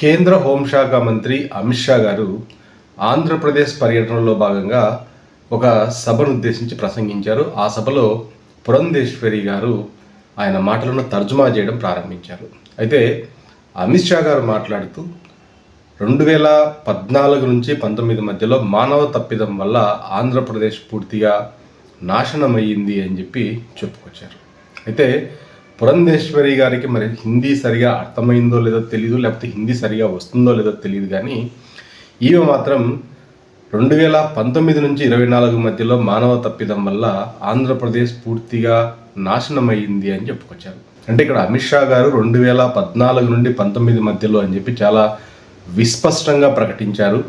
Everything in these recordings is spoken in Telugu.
కేంద్ర హోంశాఖ మంత్రి అమిత్ షా గారు ఆంధ్రప్రదేశ్ పర్యటనలో భాగంగా ఒక సభను ఉద్దేశించి ప్రసంగించారు. ఆ సభలో పురంధేశ్వరి గారు ఆయన మాటలను తర్జుమా చేయడం ప్రారంభించారు. అయితే అమిత్ షా గారు మాట్లాడుతూ రెండు వేల పద్నాలుగు నుంచి పంతొమ్మిది మధ్యలో మానవ తప్పిదం వల్ల ఆంధ్రప్రదేశ్ పూర్తిగా నాశనమయ్యింది అని చెప్పి చెప్పుకొచ్చారు. అయితే పురంధేశ్వరి గారికి మరి హిందీ సరిగా అర్థమైందో లేదో తెలియదు లేకపోతే హిందీ సరిగా వస్తుందో లేదో తెలియదు కానీ ఈమె మాత్రం రెండు వేల పంతొమ్మిది నుంచి ఇరవై నాలుగు మధ్యలో మానవ తప్పిదం వల్ల ఆంధ్రప్రదేశ్ పూర్తిగా నాశనమైంది అని చెప్పుకొచ్చారు. అంటే ఇక్కడ అమిత్ షా గారు రెండు వేల పద్నాలుగు నుండి పంతొమ్మిది మధ్యలో అని చెప్పి చాలా విస్పష్టంగా ప్రకటించారు.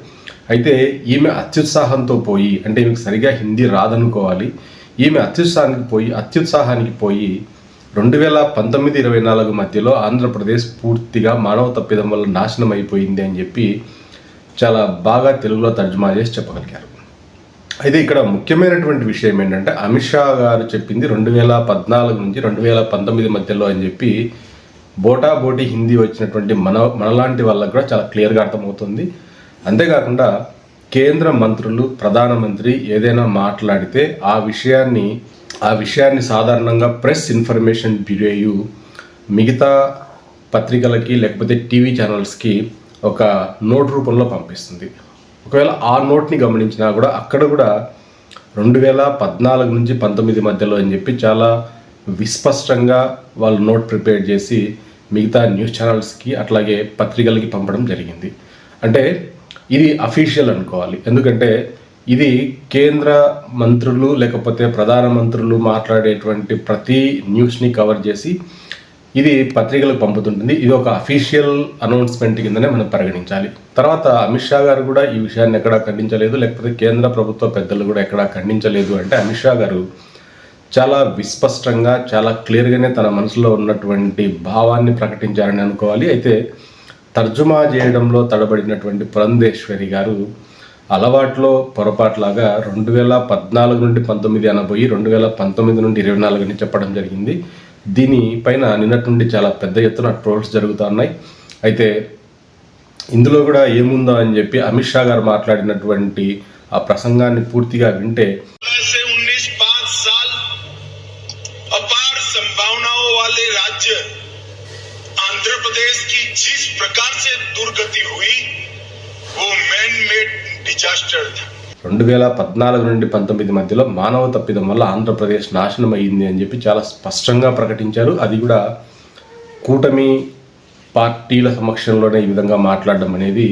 అయితే ఈమె అత్యుత్సాహంతో పోయి అంటే ఈమెకు సరిగా హిందీ రాదనుకోవాలి ఈమె అత్యుత్సాహానికి పోయి అత్యుత్సాహానికి పోయి రెండు వేల పంతొమ్మిది ఇరవై నాలుగు మధ్యలో ఆంధ్రప్రదేశ్ పూర్తిగా మానవ తప్పిదం వల్ల నాశనం అయిపోయింది అని చెప్పి చాలా బాగా తెలుగులో తర్జుమా చేసి చెప్పగలిగారు. అయితే ఇక్కడ ముఖ్యమైనటువంటి విషయం ఏంటంటే అమిత్ షా గారు చెప్పింది రెండు వేల పద్నాలుగు నుంచి రెండు వేల పంతొమ్మిది మధ్యలో అని చెప్పి బోటా బోటి హిందీ వచ్చినటువంటి మన మనలాంటి వాళ్ళకు కూడా చాలా క్లియర్గా అర్థమవుతుంది. అంతేకాకుండా కేంద్ర మంత్రులు ప్రధానమంత్రి ఏదైనా మాట్లాడితే ఆ విషయాన్ని ఆ విషయాన్ని సాధారణంగా ప్రెస్ ఇన్ఫర్మేషన్ బ్యూరోయు మిగతా పత్రికలకి లేకపోతే టీవీ ఛానల్స్కి ఒక నోట్ రూపంలో పంపిస్తుంది. ఒకవేళ ఆ నోట్ని గమనించినా కూడా అక్కడ కూడా రెండు వేల పద్నాలుగు నుంచి పంతొమ్మిది మధ్యలో అని చెప్పి చాలా విస్పష్టంగా వాళ్ళు నోట్ ప్రిపేర్ చేసి మిగతా న్యూస్ ఛానల్స్కి అట్లాగే పత్రికలకి పంపడం జరిగింది. అంటే ఇది అఫీషియల్ అనుకోవాలి. ఎందుకంటే ఇది కేంద్ర మంత్రులు లేకపోతే ప్రధానమంత్రులు మాట్లాడేటువంటి ప్రతి న్యూస్ని కవర్ చేసి ఇది పత్రికలకు పంపుతుంటుంది. ఇది ఒక అఫీషియల్ అనౌన్స్మెంట్ కిందనే మనం పరిగణించాలి. తర్వాత అమిత్ షా గారు కూడా ఈ విషయాన్ని ఎక్కడా ఖండించలేదు. లేకపోతే కేంద్ర ప్రభుత్వ పెద్దలు కూడా ఎక్కడా ఖండించలేదు అంటే అమిత్ షా గారు చాలా విస్పష్టంగా చాలా క్లియర్గానే తన మనసులో ఉన్నటువంటి భావాన్ని ప్రకటించారని అనుకోవాలి. అయితే తర్జుమా చేయడంలో తడబడినటువంటి పురంధేశ్వరి గారు అలవాట్లో పొరపాట్లాగా రెండు వేల పద్నాలుగు నుండి పంతొమ్మిది అనబోయి రెండు వేల పంతొమ్మిది నుండి ఇరవై నాలుగు అని చెప్పడం జరిగింది. దీనిపైన నిన్నటి నుండి చాలా పెద్ద ఎత్తున ట్రోల్స్ జరుగుతున్నాయి అయితే ఇందులో కూడా ఏముందో అని చెప్పి అమిత్ షా గారు మాట్లాడినటువంటి ఆ ప్రసంగాన్ని పూర్తిగా వింటే రాజ్య प्रदेश की जिस प्रकार से दुर्गति हुई वो मैन मेड डिजास्टर था రెండు వేల పద్నాలుగు నుండి పంతొమ్మిది మధ్యలో మానవ తప్పిదం వల్ల ఆంధ్రప్రదేశ్ నాశనం అయ్యింది అని చెప్పి చాలా స్పష్టంగా ప్రకటించారు అది కూడా కూటమి పార్టీల సమక్షంలోనే ఈ విధంగా మాట్లాడడం అనేది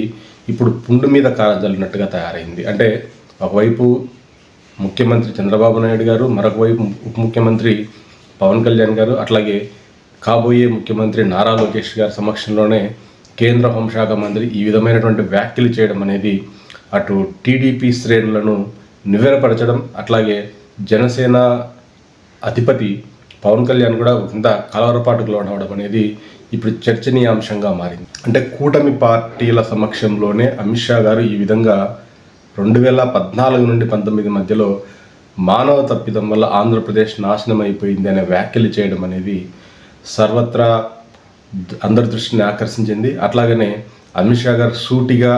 ఇప్పుడు పుండు మీద కారజల్లినట్టుగా తయారైంది అంటే ఒకవైపు ముఖ్యమంత్రి చంద్రబాబు నాయుడు గారు మరొక వైపు ఉప ముఖ్యమంత్రి పవన్ కళ్యాణ్ గారు అట్లాగే కాబోయే ముఖ్యమంత్రి నారా లోకేష్ గారి సమక్షంలోనే కేంద్ర హోంశాఖ మంత్రి ఈ విధమైనటువంటి వ్యాఖ్యలు చేయడం అనేది అటు టీడీపీ శ్రేణులను నివేరపరచడం అట్లాగే జనసేన అధిపతి పవన్ కళ్యాణ్ కూడా ఇంత కలవరపాటుకు లోనవడం అనేది ఇప్పుడు చర్చనీయాంశంగా మారింది. అంటే కూటమి పార్టీల సమక్షంలోనే అమిత్ షా గారు ఈ విధంగా రెండు వేల పద్నాలుగు నుండి పంతొమ్మిది మధ్యలో మానవ తప్పిదం వల్ల ఆంధ్రప్రదేశ్ నాశనం అయిపోయింది అనే వ్యాఖ్యలు చేయడం అనేది సర్వత్రా అందరి దృష్టిని ఆకర్షించింది. అట్లాగనే అమిత్ షా గారు సూటిగా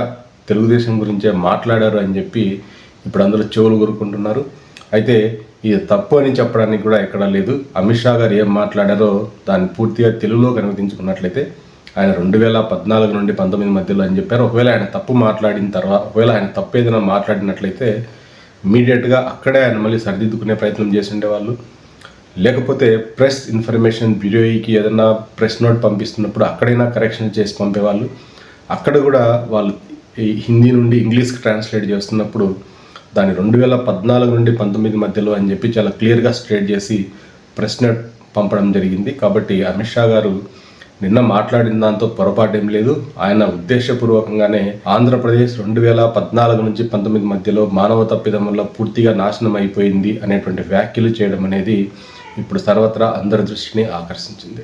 తెలుగుదేశం గురించే మాట్లాడారు అని చెప్పి ఇప్పుడు అందరూ చెవులు కోరుకుంటున్నారు అయితే ఇది తప్పు అని చెప్పడానికి కూడా ఎక్కడా లేదు. అమిత్ షా గారు ఏం మాట్లాడారో దాన్ని పూర్తిగా తెలుగులో కనిపించుకున్నట్లయితే ఆయన రెండు వేల పద్నాలుగు నుండి పంతొమ్మిది మధ్యలో అని చెప్పారు. ఒకవేళ ఆయన తప్పు మాట్లాడిన తర్వాత ఒకవేళ ఆయన తప్పు ఏదైనా మాట్లాడినట్లయితే ఇమీడియట్గా అక్కడే ఆయన మళ్ళీ సరిదిద్దుకునే ప్రయత్నం చేసి ఉండేవాళ్ళు. లేకపోతే ప్రెస్ ఇన్ఫర్మేషన్ బ్యూరోకి ఏదైనా ప్రెస్ నోట్ పంపిస్తున్నప్పుడు అక్కడైనా కరెక్షన్ చేసి పంపేవాళ్ళు. అక్కడ కూడా వాళ్ళు హిందీ నుండి ఇంగ్లీష్కి ట్రాన్స్లేట్ చేస్తున్నప్పుడు దాన్ని రెండు వేల పద్నాలుగు నుండి పంతొమ్మిది మధ్యలో అని చెప్పి చాలా క్లియర్గా స్ట్రేట్ చేసి ప్రెస్ నోట్ పంపడం జరిగింది. కాబట్టి అమిత్ షా గారు నిన్న మాట్లాడిన దాంతో పొరపాటు ఏం లేదు. ఆయన ఉద్దేశపూర్వకంగానే ఆంధ్రప్రదేశ్ రెండు వేల పద్నాలుగు నుంచి పంతొమ్మిది మధ్యలో మానవ తప్పిదం వల్ల పూర్తిగా నాశనం అయిపోయింది అనేటువంటి వ్యాఖ్యలు చేయడం అనేది ఇప్పుడు సర్వత్రా అందరి దృష్టిని ఆకర్షించింది.